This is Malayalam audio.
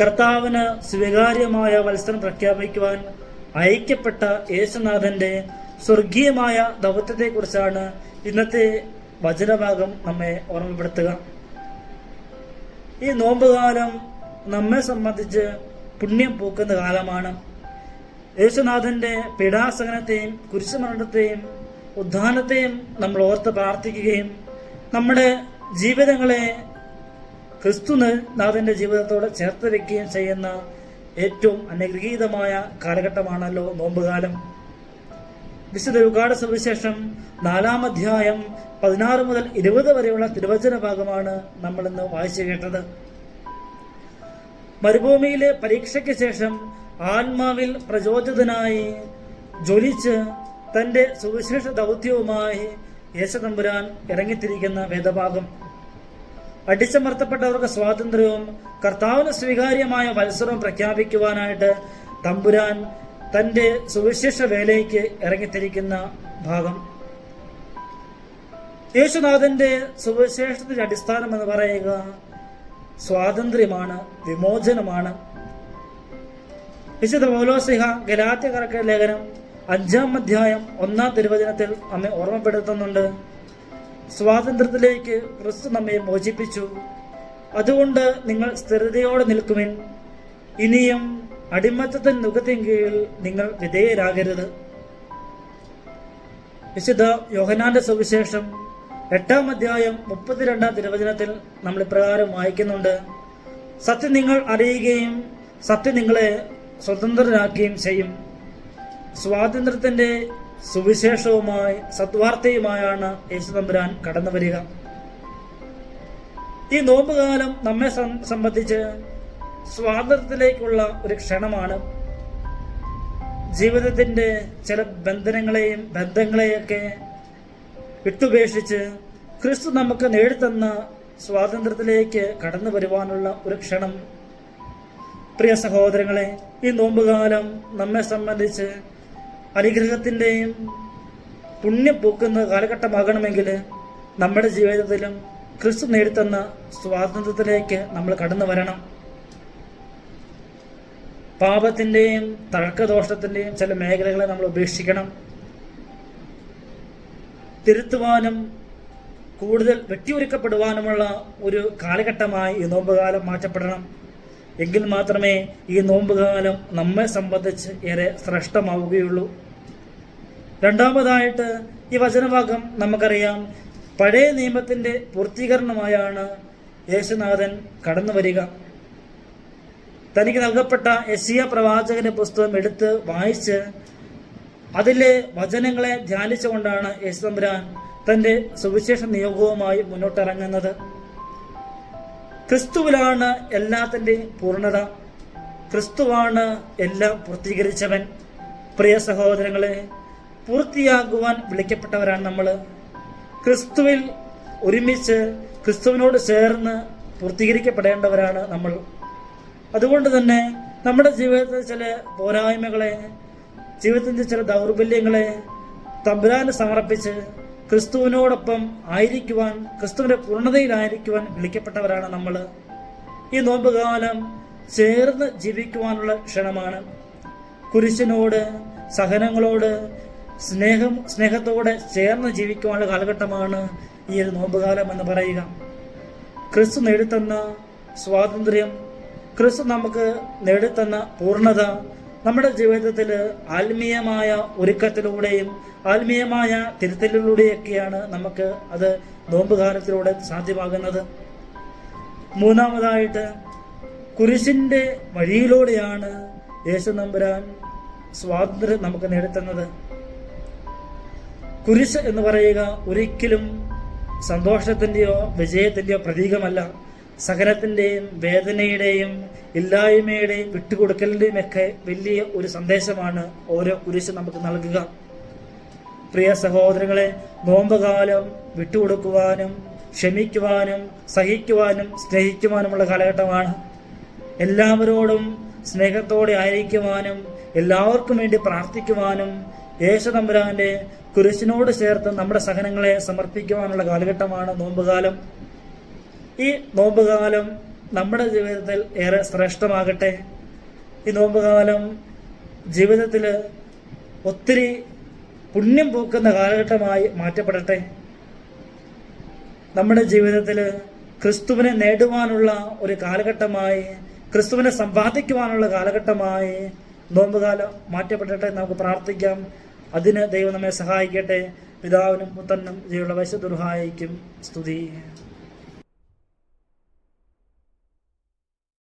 കർത്താവിന് സ്വീകാര്യമായ മത്സരം പ്രഖ്യാപിക്കുവാൻ അയക്കപ്പെട്ട യേശുനാഥന്റെ സ്വർഗീയമായ ദൗത്യത്തെക്കുറിച്ചാണ് ഇന്നത്തെ വചനഭാഗം നമ്മെ ഓർമ്മപ്പെടുത്തുക. ഈ നോമ്പുകാലം നമ്മെ സംബന്ധിച്ച് പുണ്യം പൂക്കുന്ന കാലമാണ്. യേശുനാഥന്റെ പീഡാസഹനത്തെയും കുരിശുമരണത്തെയും ഉദ്ധാനത്തെയും നമ്മൾ ഓർത്ത് പ്രാർത്ഥിക്കുകയും നമ്മുടെ ജീവിതങ്ങളെ ക്രിസ്തു നാഥന്റെ ജീവിതത്തോട് ചേർത്ത് വെക്കുകയും ചെയ്യുന്ന ഏറ്റവും അനുഗ്രഹീതമായ കാലഘട്ടമാണല്ലോ നോമ്പുകാലം. വിശുദ്ധ യുഗാട സുവിശേഷം നാലാം അധ്യായം പതിനാറ് മുതൽ ഇരുപത് വരെയുള്ള തിരുവചന ഭാഗമാണ് നമ്മൾ ഇന്ന് വായിച്ചു കേട്ടത്. മരുഭൂമിയിലെ പരീക്ഷയ്ക്ക് ശേഷം ആത്മാവിൽ പ്രചോദിതനായി ജ്വലിച്ച് തന്റെ സുവിശേഷ ദൗത്യവുമായി യേശുതമ്പുരാൻ ഇറങ്ങിത്തിരിക്കുന്ന വേദഭാഗം. അടിച്ചമർത്തപ്പെട്ടവർക്ക് സ്വാതന്ത്ര്യവും കർത്താവിന് സ്വീകാര്യമായ മത്സരവും പ്രഖ്യാപിക്കുവാനായിട്ട് തമ്പുരാൻ തന്റെ സുവിശേഷ വേലയ്ക്ക് ഇറങ്ങിത്തിരിക്കുന്ന ഭാഗം. യേശുനാഥന്റെ സുവിശേഷത്തിന്റെ അടിസ്ഥാനം എന്ന് പറയുക സ്വാതന്ത്ര്യമാണ് വിമോചനമാണ്. വിശുദ്ധ പൗലോസിഹ ഗലാത്യകർക്ക് ലേഖനം അഞ്ചാം അധ്യായം ഒന്നാം തിരുവചനത്തിൽ നമ്മെ ഓർമ്മപ്പെടുത്തുന്നുണ്ട്. സ്വാതന്ത്ര്യത്തിലേക്ക് ക്രിസ്തു നമ്മെ മോചിപ്പിച്ചു. അതുകൊണ്ട് നിങ്ങൾ സ്ഥിരതയോടെ നിൽക്കുവിൻ. ഇനിയും അടിമത്തത്തിൻ നുഖത്തിൻ കീഴിൽ നിങ്ങൾ വിധേയരാകരുത്. വിശുദ്ധ യോഹനാന്റെ സുവിശേഷം എട്ടാം അധ്യായം മുപ്പത്തിരണ്ടാം തിരുവചനത്തിൽ നമ്മൾ ഇപ്രകാരം വായിക്കുന്നുണ്ട്. സത്യം നിങ്ങൾ അറിയുകയും സത്യം നിങ്ങളെ സ്വതന്ത്രരാക്കുകയും ചെയ്യും. സ്വാതന്ത്ര്യത്തിന്റെ സുവിശേഷവുമായി സത്വാർത്ഥയുമായാണ് യേശു തമ്പുരാൻ കടന്നു വരിക. ഈ നോമ്പുകാലം നമ്മെ സംബന്ധിച്ച് സ്വാതന്ത്ര്യത്തിലേക്കുള്ള ഒരു ക്ഷണമാണ്. ജീവിതത്തിന്റെ ചില ബന്ധനങ്ങളെയും ബന്ധങ്ങളെയൊക്കെ വിട്ടുപേക്ഷിച്ച് ക്രിസ്തു നമുക്ക് നേടിത്തന്ന സ്വാതന്ത്ര്യത്തിലേക്ക് കടന്നു വരുവാനുള്ള ഒരു ക്ഷണം പ്രിയ സഹോദരങ്ങളെ ഈ നോമ്പുകാലം നമ്മെ സംബന്ധിച്ച് അനുഗ്രഹത്തിന്റെയും പുണ്യം പൂക്കുന്ന കാലഘട്ടമാകണമെങ്കിൽ നമ്മുടെ ജീവിതത്തിലും ക്രിസ്തു നേടിത്തന്ന സ്വാതന്ത്ര്യത്തിലേക്ക് നമ്മൾ കടന്നു വരണം. പാപത്തിന്റെയും തഴക്കദോഷത്തിന്റെയും ചില മേഖലകളെ നമ്മൾ ഉപേക്ഷിക്കണം. തിരുത്തുവാനും കൂടുതൽ വെട്ടിയൊരുക്കപ്പെടുവാനുമുള്ള ഒരു കാലഘട്ടമായി ഈ നോമ്പുകാലം മാറ്റപ്പെടണം. എങ്കിൽ മാത്രമേ ഈ നോമ്പുകാലം നമ്മെ സംബന്ധിച്ച് ഏറെ ശ്രേഷ്ഠമാവുകയുള്ളൂ. രണ്ടാമതായിട്ട് ഈ വചനഭാഗം നമുക്കറിയാം പഴയ നിയമത്തിന്റെ പൂർത്തീകരണമായാണ് യേശുനാഥൻ കടന്നു വരിക. തനിക്ക് നൽകപ്പെട്ട യശിയ പ്രവാചകന്റെ പുസ്തകം എടുത്ത് വായിച്ച് അതിലെ വചനങ്ങളെ ധ്യാനിച്ചുകൊണ്ടാണ് യേശുതമ്പുരാൻ തന്റെ സുവിശേഷ നിയോഗവുമായി മുന്നോട്ടിറങ്ങുന്നത്. ക്രിസ്തുവിലാണ് എല്ലാത്തിന്റെയും പൂർണത. ക്രിസ്തുവാണ് എല്ലാം പൂർത്തീകരിച്ചവൻ. പ്രിയ സഹോദരങ്ങളെ പൂർത്തിയാകുവാൻ വിളിക്കപ്പെട്ടവരാണ് നമ്മൾ ക്രിസ്തുവിൽ ഒരുമിച്ച് ക്രിസ്തുവിനോട് ചേർന്ന് പൂർത്തീകരിക്കപ്പെടേണ്ടവരാണ് നമ്മൾ. അതുകൊണ്ട് തന്നെ നമ്മുടെ ജീവിതത്തിൽ ചില പോരായ്മകളെ ജീവിതത്തിന്റെ ചില ദൗർബല്യങ്ങളെ തമ്പുരാന് സമർപ്പിച്ച് ക്രിസ്തുവിനോടൊപ്പം ആയിരിക്കുവാൻ ക്രിസ്തുവിന്റെ പൂർണതയിലായിരിക്കുവാൻ വിളിക്കപ്പെട്ടവരാണ് നമ്മൾ. ഈ നോമ്പുകാലം ചേർന്ന് ജീവിക്കുവാനുള്ള ക്ഷണമാണ്. കുരിശിനോട് സഹനങ്ങളോട് സ്നേഹം സ്നേഹത്തോടെ ചേർന്ന് ജീവിക്കുവാനുള്ള കാലഘട്ടമാണ് ഈ ഒരു നോമ്പുകാലം എന്ന് പറയുക. ക്രിസ്തു നേടിത്തന്ന സ്വാതന്ത്ര്യം ക്രിസ്തു നമുക്ക് നേടിത്തന്ന പൂർണത നമ്മുടെ ജീവിതത്തിൽ ആത്മീയമായ ഒരുക്കത്തിലൂടെയും ആത്മീയമായ തിരുത്തലിലൂടെയൊക്കെയാണ് നമുക്ക് അത് നോമ്പുകാലത്തിലൂടെ സാധ്യമാകുന്നത്. മൂന്നാമതായിട്ട് കുരിശിന്റെ വഴിയിലൂടെയാണ് യേശു നമ്പുരാൻ സ്വാതന്ത്ര്യം നമുക്ക് നേടുത്തുന്നത്. കുരിശ് എന്ന് പറയുക ഒരിക്കലും സന്തോഷത്തിന്റെയോ വിജയത്തിന്റെയോ പ്രതീകമല്ല. സഹനത്തിന്റെയും വേദനയുടെയും ഇല്ലായ്മയുടെയും വിട്ടുകൊടുക്കലിന്റെയും ഒക്കെ വലിയ ഒരു സന്ദേശമാണ് ഓരോ കുരിശ് നമുക്ക് നൽകുക. പ്രിയ സഹോദരങ്ങളെ നോമ്പുകാലം വിട്ടുകൊടുക്കുവാനും ക്ഷമിക്കുവാനും സഹിക്കുവാനും സ്നേഹിക്കുവാനുമുള്ള കാലഘട്ടമാണ്. എല്ലാവരോടും സ്നേഹത്തോടെ ആയിരിക്കുവാനും എല്ലാവർക്കും വേണ്ടി പ്രാർത്ഥിക്കുവാനും യേശു തമ്പുരാന്റെ കുരിശിനോട് ചേർത്ത് നമ്മുടെ സഹനങ്ങളെ സമർപ്പിക്കുവാനുള്ള കാലഘട്ടമാണ് നോമ്പുകാലം. ഈ നോമ്പുകാലം നമ്മുടെ ജീവിതത്തിൽ ഏറെ ശ്രേഷ്ഠമാകട്ടെ. ഈ നോമ്പുകാലം ജീവിതത്തിൽ ഒത്തിരി പുണ്യം പൂക്കുന്ന കാലഘട്ടമായി മാറ്റപ്പെടട്ടെ. നമ്മുടെ ജീവിതത്തിൽ ക്രിസ്തുവിനെ നേടുവാനുള്ള ഒരു കാലഘട്ടമായി ക്രിസ്തുവിനെ സമ്പാദിക്കുവാനുള്ള കാലഘട്ടമായി നോമ്പുകാലം മാറ്റപ്പെടട്ടെ നമുക്ക് പ്രാർത്ഥിക്കാം. അതിന് ദൈവം നമ്മെ സഹായിക്കട്ടെ. പിതാവിനും പുത്രനും വശ വശദുർഹായിക്കും സ്തുതി.